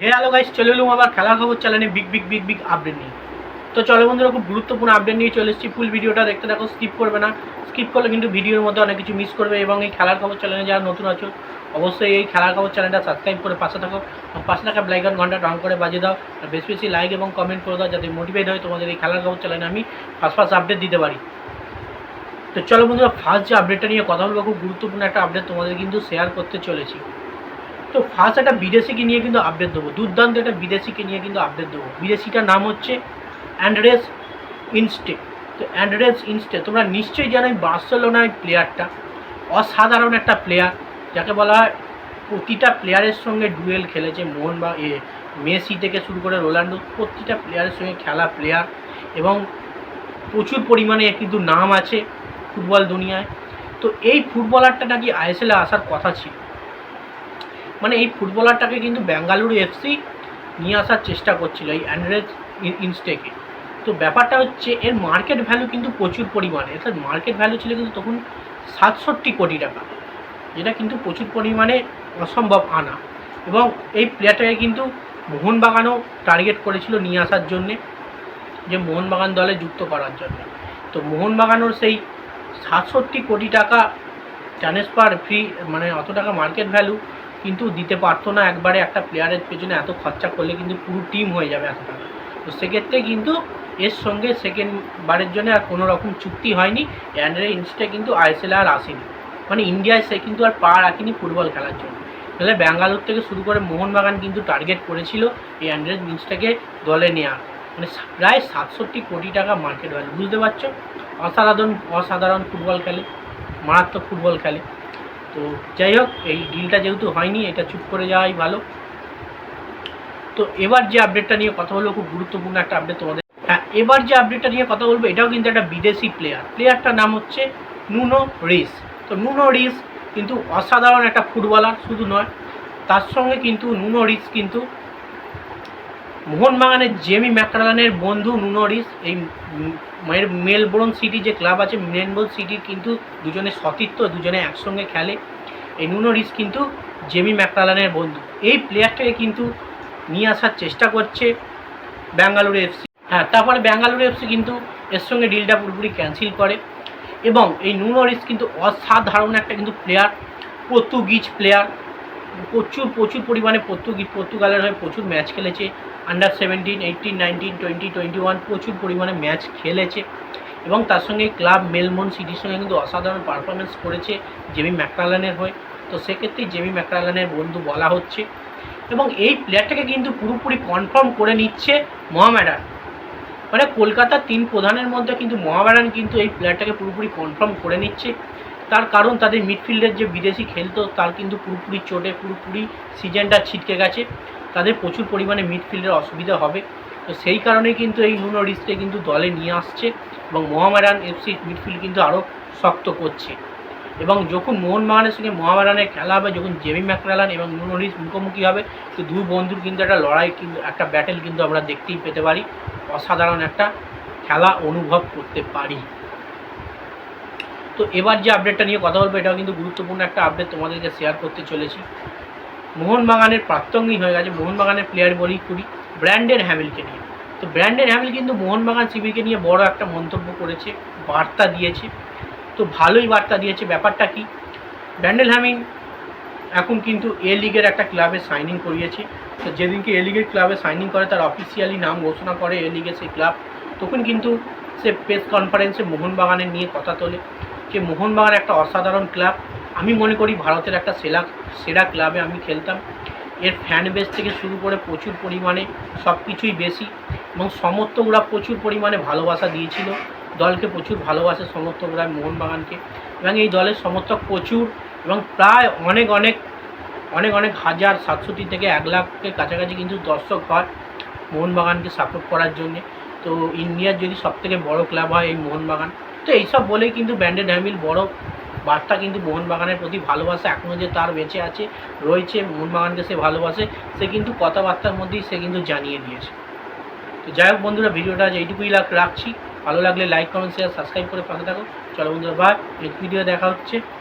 হে hello guys চলে এলুম আবার খেলার খবর চ্যানেলে big big big big update নিয়ে। তো চলো বন্ধুরা, খুব গুরুত্বপূর্ণ আপডেট নিয়ে চলে এসেছি। ফুল ভিডিওটা দেখতে দেখো স্কিপ করবে না। স্কিপ করলে কিন্তু ভিডিওর মধ্যে অনেক কিছু মিস করবে এবং এই খেলার খবর চ্যানেলে যারা নতুন আছো, অবশ্যই এই খেলার খবর চ্যানেলটা সাবস্ক্রাইব করে পাশে থাকো। পাশে থাকা ব্লাইকন ঘণ্টা অন করে বাজিয়ে দাও। আর বেশি বেশি লাইক এবং কমেন্ট করে দাও, যাতে মোটিভেট হয় তোমাদের এই খেলার খবর চ্যানেলে আমি ফার্স্ট ফার্স্ট আপডেট দিতে পারি। তো চলো বন্ধুরা ফার্স্ট যে আপডেটটা নিয়ে কথা বলব, খুব গুরুত্বপূর্ণ একটা আপডেট তোমাদের কিন্তু শেয়ার করতে চলেছি। তো ফার্স্ট একটা বিদেশিকে নিয়ে কিন্তু আপডেট দেবো। দুর্দান্ত একটা বিদেশিকে নিয়ে কিন্তু আপডেট দেবো। বিদেশিটার নাম হচ্ছে অ্যান্ড্রেস ইনস্টে তো অ্যান্ড্রেস ইনস্টে তোমরা নিশ্চয়ই জানো এই বার্সেলোনার প্লেয়ারটা অসাধারণ একটা প্লেয়ার যাকে বলা হয় প্রতিটা প্লেয়ারের সঙ্গে ডুয়েল খেলেছে মোহন বা এ, মেসি থেকে শুরু করে রোনাল্ডো, প্রতিটা প্লেয়ারের সঙ্গে খেলা প্লেয়ার এবং প্রচুর পরিমাণে কিন্তু নাম আছে ফুটবল দুনিয়ায়। তো এই ফুটবলারটা নাকি আইএসএলে আসার কথা ছিল। মানে এই ফুটবলারটাকে কিন্তু বেঙ্গালুরু এফসি নিয়ে আসার চেষ্টা করছিল এই অ্যান্ড্রেস ইনস্টেকে তো ব্যাপারটা হচ্ছে, এর মার্কেট ভ্যালু কিন্তু প্রচুর পরিমাণে। অর্থাৎ মার্কেট ভ্যালু ছিল কিন্তু তখন সাতষট্টি কোটি টাকা, যেটা কিন্তু প্রচুর পরিমাণে অসম্ভব আনা। এবং এই প্লেয়ারটাকে কিন্তু মোহনবাগানও টার্গেট করেছিল নিয়ে আসার জন্যে, যে মোহনবাগান দলে যুক্ত করার জন্য। তো মোহনবাগানোর সেই সাতষট্টি কোটি টাকা ট্রান্সফার ফ্রি মানে অত টাকা মার্কেট ভ্যালু কিন্তু দিতে পারতো না একবারে একটা প্লেয়ারের পেছনে এত খরচা করলে কিন্তু পুরো টিম হয়ে যাবে এত টাকা তো সেক্ষেত্রে কিন্তু এর সঙ্গে সেকেন্ড বারের জন্য আর কোনো রকম চুক্তি হয়নি। অ্যান্ড্রে ইনস্টে কিন্তু আইএসএল আর আসেনি। মানে ইন্ডিয়ায় সে কিন্তু আর পা রাখেনি ফুটবল খেলার জন্য। তাহলে ব্যাঙ্গালোর থেকে শুরু করে মোহনবাগান কিন্তু টার্গেট করেছিল এই অ্যান্ড্রেস ইনস্টাকে দলে নেওয়ার মানে প্রায় সাতষট্টি কোটি টাকা মার্কেট ভ্যালু বুঝতে পারছ? অসাধারণ অসাধারণ ফুটবল খেলে, মারাত্মক ফুটবল খেলে। তো যাই হোক, এই ডিলটা যেহেতু হয়নি, এটা চুপ করে যাওয়াই ভালো। তো এবার যে আপডেটটা নিয়ে কথা বলব খুব গুরুত্বপূর্ণ একটা আপডেট তোমাদের হ্যাঁ এবার যে আপডেটটা নিয়ে কথা বলব, এটাও কিন্তু একটা বিদেশি প্লেয়ার প্লেয়ারটার নাম হচ্ছে নুনো রিস তো নুনো রিস কিন্তু অসাধারণ একটা ফুটবলার শুধু নয়, তার সঙ্গে কিন্তু নুনো রিস কিন্তু মোহনবাগানের জেমি ম্যাকরালানের বন্ধু নুনো রিস, এই মেলবোর্ন সিটি যে ক্লাব আছে, মেলবোর্ন সিটির কিন্তু দুজনে সতীর্থ, দুজনে একসঙ্গে খেলে। এই নুনো রিস কিন্তু জেমি ম্যাকরালানের বন্ধু। এই প্লেয়ারটাকে কিন্তু নিয়ে আসার চেষ্টা করছে ব্যাঙ্গালুরু এফসি হ্যাঁ তারপরে ব্যাঙ্গালুরু এফসি কিন্তু এর সঙ্গে ডিলটা পুরোপুরি ক্যান্সেল করে। এবং এই নুনো রিস কিন্তু অসাধারণ একটা কিন্তু প্লেয়ার পর্তুগিজ প্লেয়ার প্রচুর প্রচুর পরিমাণে পর্তুগিজ পর্তুগালের হয়ে প্রচুর ম্যাচ খেলেছে। Under seventeen eighteen nineteen twenty twenty one প্রচুর পরিমাণে ম্যাচ খেলেছে। এবং তার সঙ্গে ক্লাব মেলমোন সিটির সঙ্গে কিন্তু অসাধারণ পারফরমেন্স করেছে জেমি ম্যাকরালানের হয়ে। তো সেক্ষেত্রে জেমি ম্যাকরালানের বন্ধু বলা হচ্ছে। এবং এই প্লেয়ারটাকে কিন্তু পুরোপুরি কনফার্ম করে নিচ্ছে মোহামেডান। মানে কলকাতার তিন প্রধানের মধ্যে কিন্তু মোহামেডান কিন্তু এই প্লেয়ারটাকে পুরোপুরি কনফার্ম করে নিচ্ছে। তার কারণ তাদের মিডফিল্ডের যে বিদেশি খেলতো তার কিন্তু পুরোপুরি চোটে, পুরোপুরি সিজনটা ছিটকে গেছে। তাদের প্রচুর পরিমাণে মিডফিল্ডের অসুবিধা হবে। তো সেই কারণে কিন্তু এই নুনো রিসকে কিন্তু দলে নিয়ে আসছে এবং মোহামেডান এফসি মিডফিল্ড কিন্তু আরও শক্ত করছে। এবং যখন মোহনবাগানের সঙ্গে মোহামেডানের খেলা হবে, যখন জেমি ম্যাকরালান এবং নুনো রিস মুখোমুখি হবে, তো দুই বন্ধুর কিন্তু একটা লড়াই কিন্তু, একটা ব্যাটেল কিন্তু আমরা দেখতেই পেতে পারি। অসাধারণ একটা খেলা অনুভব করতে পারি। তো এবার যে আপডেটটা নিয়ে কথা বলব, এটাও কিন্তু গুরুত্বপূর্ণ একটা আপডেট তোমাদেরকে শেয়ার করতে চলেছি। মোহনবাগানের প্রাক্তঙ্গী হয়ে গেছে। মোহনবাগানের প্লেয়ার বলি করি ব্র্যান্ডেন হ্যামিলকে নিয়ে। তো ব্র্যান্ডেন হ্যামিল কিন্তু মোহনবাগান শিবিরকে নিয়ে বড় একটা মন্তব্য করেছে, বার্তা দিয়েছে। তো ভালোই বার্তা দিয়েছে। ব্যাপারটা কি? ব্র্যান্ডেল হ্যামিল এখন কিন্তু এ লিগের একটা ক্লাবে সাইনিং করিয়েছে। তো যেদিনকে এ লিগের ক্লাবে সাইনিং করে, তার অফিসিয়ালি নাম ঘোষণা করে এ লিগের সেই ক্লাব তখন কিন্তু সে প্রেস কনফারেন্সে মোহনবাগানের নিয়ে কথা তোলে। যে মোহনবাগান একটা অসাধারণ ক্লাব। আমি মনে করি ভারতের একটা সেরা সেরা ক্লাবে আমি খেলতাম। এর ফ্যান বেস থেকে শুরু করে প্রচুর পরিমাণে সব কিছুই বেশি এবং সমর্থকরা প্রচুর পরিমাণে ভালোবাসা দিয়েছিল। দলকে প্রচুর ভালোবাসে সমর্থকরা মোহনবাগানকে এবং এই দলের সমর্থক প্রচুর এবং প্রায় অনেক অনেক অনেক অনেক হাজার সাতষট্টি থেকে এক লাখের কাছাকাছি কিন্তু দর্শক হয় মোহনবাগানকে সাপোর্ট করার জন্যে। তো ইন্ডিয়ার যদি সবথেকে বড় ক্লাব হয় এই মোহনবাগান তো এইসব বলেই কিন্তু ব্যান্ডেড হ্যামিল বড় বার্তা কিন্তু মোহনবাগানের প্রতি ভালোবাসা এখনও যে তার বেঁচে আছে, রয়েছে, মোহনবাগানকে সে ভালোবাসে, সে কিন্তু কথাবার্তার মধ্যেই সে কিন্তু জানিয়ে দিয়েছে। তো যাই হোক বন্ধুরা, ভিডিওটা আজ এইটুকুই রাখছি। ভালো লাগলে লাইক কমেন্ট শেয়ার সাবস্ক্রাইব করে পাশে থাকো। চলো বন্ধুরা ভাই নেক্সট ভিডিও দেখা হচ্ছে।